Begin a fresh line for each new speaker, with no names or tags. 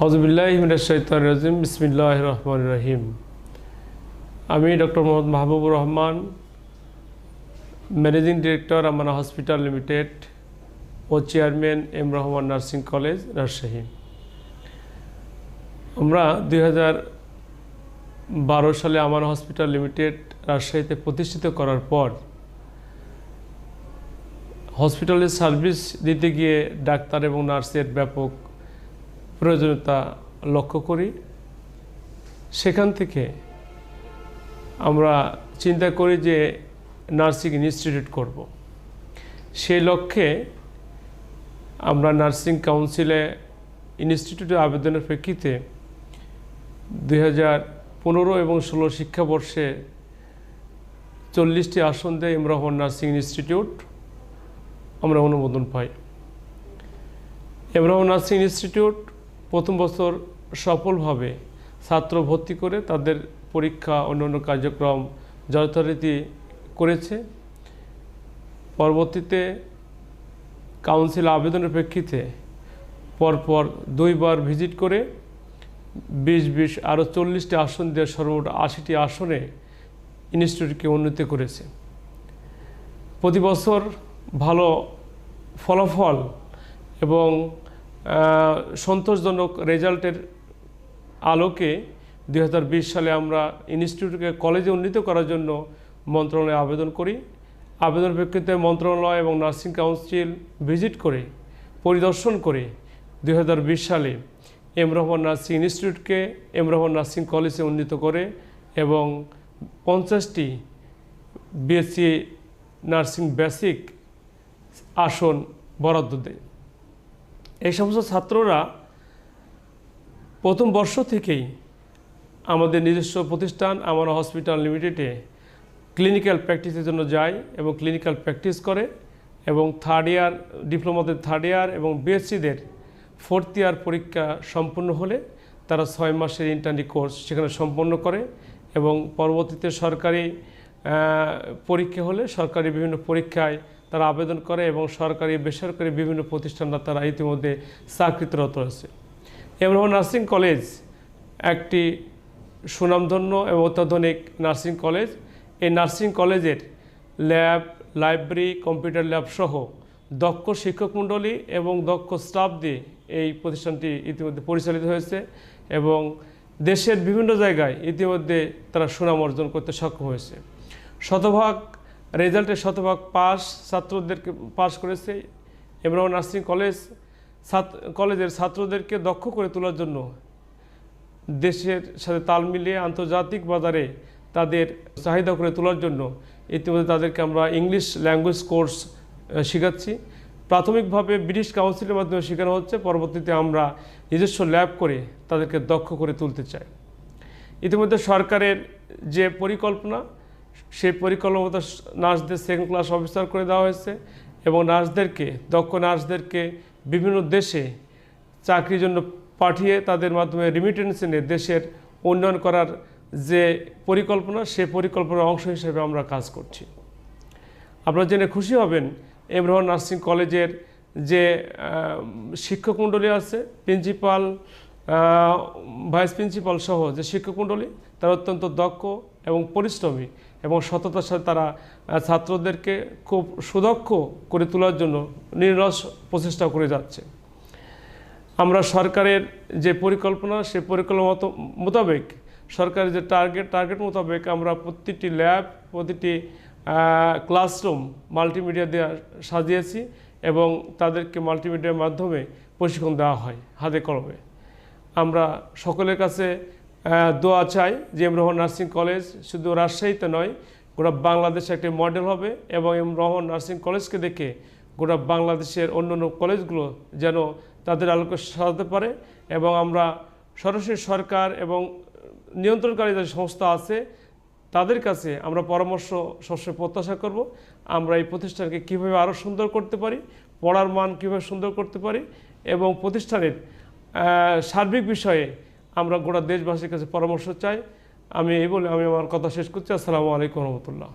হজবিল্লাহিমিনাশাইতান রাজিম বিসমিল্লাহ রহমান রহিম। আমি doctor Mohammad Mahbubur Rahman, managing director Amana hospital limited ও chairman M Rahman nursing college, Rajshahi. আমরা দুই সালে আমার হসপিটাল লিমিটেড রাজশাহীতে প্রতিষ্ঠিত করার পর হসপিটালের সার্ভিস দিতে গিয়ে ডাক্তার এবং নার্সের ব্যাপক প্রয়োজনীয়তা লক্ষ্য করি সেখান থেকে আমরা চিন্তা করি যে নার্সিং ইনস্টিটিউট করব। সেই লক্ষ্যে আমরা নার্সিং কাউন্সিলে ইনস্টিটিউটে আবেদনের প্রেক্ষিতে দুই হাজার পনেরো এবং ষোলো শিক্ষাবর্ষে চল্লিশটি আসন দেয় ইমরহমান নার্সিং ইনস্টিটিউট আমরা অনুমোদন পাই ইমরহমান নার্সিং ইনস্টিটিউট প্রথম বছর সফলভাবে ছাত্র ভর্তি করে তাদের পরীক্ষা, অন্যান্য কার্যক্রম যথারীতি করেছে। পরবর্তীতে কাউন্সিল আবেদনের প্রেক্ষিতে পরপর দুইবার ভিজিট করে বিশ বিশ আরও চল্লিশটি আসন দিয়ে সর্বমোট আশিটি আসনে ইনস্টিটিউটকে উন্নতি করেছে। প্রতি বছর ভালো ফলাফল এবং সন্তোষজনক রেজাল্টের আলোকে দু হাজার বিশ সালে আমরা ইনস্টিটিউটকে কলেজে উন্নীত করার জন্য মন্ত্রণালয়ে আবেদন করি। আবেদন প্রেক্ষিতে মন্ত্রণালয় এবং নার্সিং কাউন্সিল ভিজিট করে, পরিদর্শন করে দু হাজার বিশ সালে এম রহমান নার্সিং ইনস্টিটিউটকে এম রহমান নার্সিং কলেজে উন্নীত করে এবং পঞ্চাশটি বিএসসি নার্সিং বেসিক আসন বরাদ্দ দেয়। এই সমস্ত ছাত্ররা প্রথম বর্ষ থেকেই আমাদের নিজস্ব প্রতিষ্ঠান আমার হসপিটাল লিমিটেডে ক্লিনিক্যাল প্র্যাকটিসের জন্য যায় এবং ক্লিনিক্যাল প্র্যাকটিস করে এবং থার্ড ইয়ার, ডিপ্লোমাদের থার্ড ইয়ার এবং বিএসসিদের ফোর্থ ইয়ার পরীক্ষা সম্পূর্ণ হলে তারা ছয় মাসের ইন্টার্নি কোর্স সেখানে সম্পন্ন করে এবং পরবর্তীতে সরকারি পরীক্ষা হলে সরকারি বিভিন্ন পরীক্ষায় তারা আবেদন করে এবং সরকারি, বেসরকারি বিভিন্ন প্রতিষ্ঠানরা তারা ইতিমধ্যে চাকরিতরত আছে এমন নার্সিং কলেজ, একটি সুনামধন্য এবং অত্যাধুনিক নার্সিং কলেজ। এই নার্সিং কলেজের ল্যাব, লাইব্রেরি, কম্পিউটার ল্যাব সহ দক্ষ শিক্ষক মণ্ডলী এবং দক্ষ স্টাফ দিয়ে এই প্রতিষ্ঠানটি ইতিমধ্যে পরিচালিত হয়েছে এবং দেশের বিভিন্ন জায়গায় ইতিমধ্যে তারা সুনাম অর্জন করতে সক্ষম হয়েছে। শতভাগ রেজাল্টে শতভাগ পাস ছাত্রদেরকে পাস করেছে। এবং নার্সিং কলেজ কলেজের ছাত্রদেরকে দক্ষ করে তোলার জন্য দেশের সাথে তাল মিলিয়ে আন্তর্জাতিক বাজারে তাদের চাহিদা করে তোলার জন্য ইতিমধ্যে তাদেরকে আমরা ইংলিশ ল্যাঙ্গুয়েজ কোর্স শেখাচ্ছি। প্রাথমিকভাবে ব্রিটিশ কাউন্সিলের মাধ্যমে শেখানো হচ্ছে, পরবর্তীতে আমরা নিজস্ব ল্যাব করে তাদেরকে দক্ষ করে তুলতে চাই। ইতিমধ্যে সরকারের যে পরিকল্পনা সেই পরিকল্পনা নার্সদের সেকেন্ড ক্লাস অফিসার করে দেওয়া হয়েছে এবং নার্সদেরকে দক্ষ নার্সদেরকে বিভিন্ন দেশে চাকরির জন্য পাঠিয়ে তাদের মাধ্যমে রিমিটেন্স এনে দেশের উন্নয়ন করার যে পরিকল্পনা সে পরিকল্পনার অংশ হিসেবে আমরা কাজ করছি। আপনারা জেনে খুশি হবেন এম রহমান নার্সিং কলেজের যে আহ, শিক্ষক মণ্ডলী আছে প্রিন্সিপাল ভাইস প্রিন্সিপাল সহ যে শিক্ষক মণ্ডলী তারা অত্যন্ত দক্ষ এবং পরিশ্রমী এবং সততার সাথে তারা ছাত্রদেরকে খুব সুদক্ষ করে তোলার জন্য নিরস প্রচেষ্টা করে যাচ্ছে। আমরা সরকারের যে পরিকল্পনা, সে পরিকল্পনা মোতাবেক, সরকারের যে টার্গেট টার্গেট মোতাবেক আমরা প্রতিটি ল্যাব প্রতিটি ক্লাসরুম মাল্টিমিডিয়া দিয়ে সাজিয়েছি এবং তাদেরকে মাল্টিমিডিয়ার মাধ্যমে প্রশিক্ষণ দেওয়া হয় হাতে কলমে। আমরা সকলের কাছে দোয়া চাই যে এম রহমান নার্সিং কলেজ শুধু রাজশাহীতে নয়, গোটা বাংলাদেশে একটি মডেল হবে এবং এম রহমান নার্সিং কলেজকে দেখে গোটা বাংলাদেশের অন্যান্য কলেজগুলো যেন তাদের আলোকে সাজাতে পারে এবং আমরা সরাসরি সরকার এবং নিয়ন্ত্রণকারী যে সংস্থা আছে, তাদের কাছে আমরা পরামর্শ সবসময় প্রত্যাশা করব। আমরা এই প্রতিষ্ঠানকে কীভাবে আরও সুন্দর করতে পারি, পড়ার মান কীভাবে সুন্দর করতে পারি এবং প্রতিষ্ঠানের সার্বিক বিষয়ে আমরা গোটা দেশবাসীর কাছে পরামর্শ চাই। আমি এই বলে আমি আমার কথা শেষ করছি। আসসালামু আলাইকুম রহমতুল্লাহ।